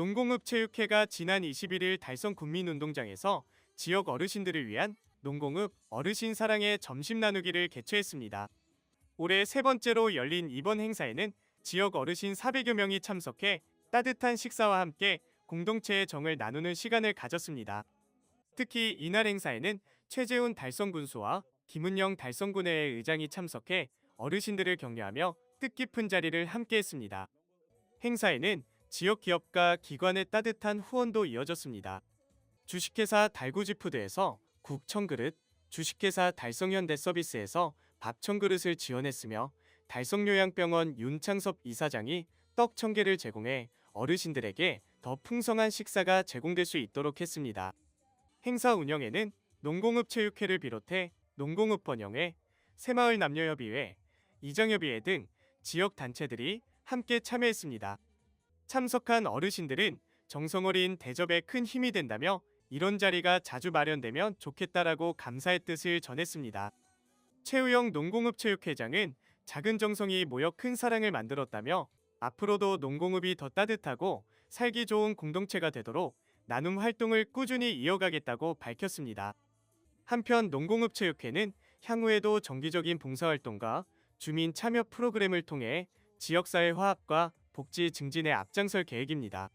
농공읍체육회가 지난 21일 달성 국민운동장에서 지역 어르신들을 위한 농공읍 어르신 사랑의 점심 나누기를 개최했습니다. 올해 세 번째로 열린 이번 행사에는 지역 어르신 400여 명이 참석해 따뜻한 식사와 함께 공동체의 정을 나누는 시간을 가졌습니다. 특히 이날 행사에는 최재훈 달성군수와 김은영 달성군회의 의장이 참석해 어르신들을 격려하며 뜻깊은 자리를 함께했습니다. 행사에는 지역 기업과 기관의 따뜻한 후원도 이어졌습니다. 주식회사 달구지푸드에서 국 천그릇, 주식회사 달성현대 서비스에서 밥 천그릇을 지원했으며 달성요양병원 윤창섭 이사장이 떡 천개를 제공해 어르신들에게 더 풍성한 식사가 제공될 수 있도록 했습니다. 행사 운영에는 농공읍체육회를 비롯해 농공읍번영회, 새마을 남녀협의회, 이정협의회 등 지역 단체들이 함께 참여했습니다. 참석한 어르신들은 정성어린 대접에 큰 힘이 된다며 이런 자리가 자주 마련되면 좋겠다라고 감사의 뜻을 전했습니다. 최우영 농공읍체육회장은 작은 정성이 모여 큰 사랑을 만들었다며 앞으로도 농공읍이 더 따뜻하고 살기 좋은 공동체가 되도록 나눔 활동을 꾸준히 이어가겠다고 밝혔습니다. 한편 농공읍체육회는 향후에도 정기적인 봉사활동과 주민 참여 프로그램을 통해 지역사회 화합과 복지 증진에 앞장설 계획입니다.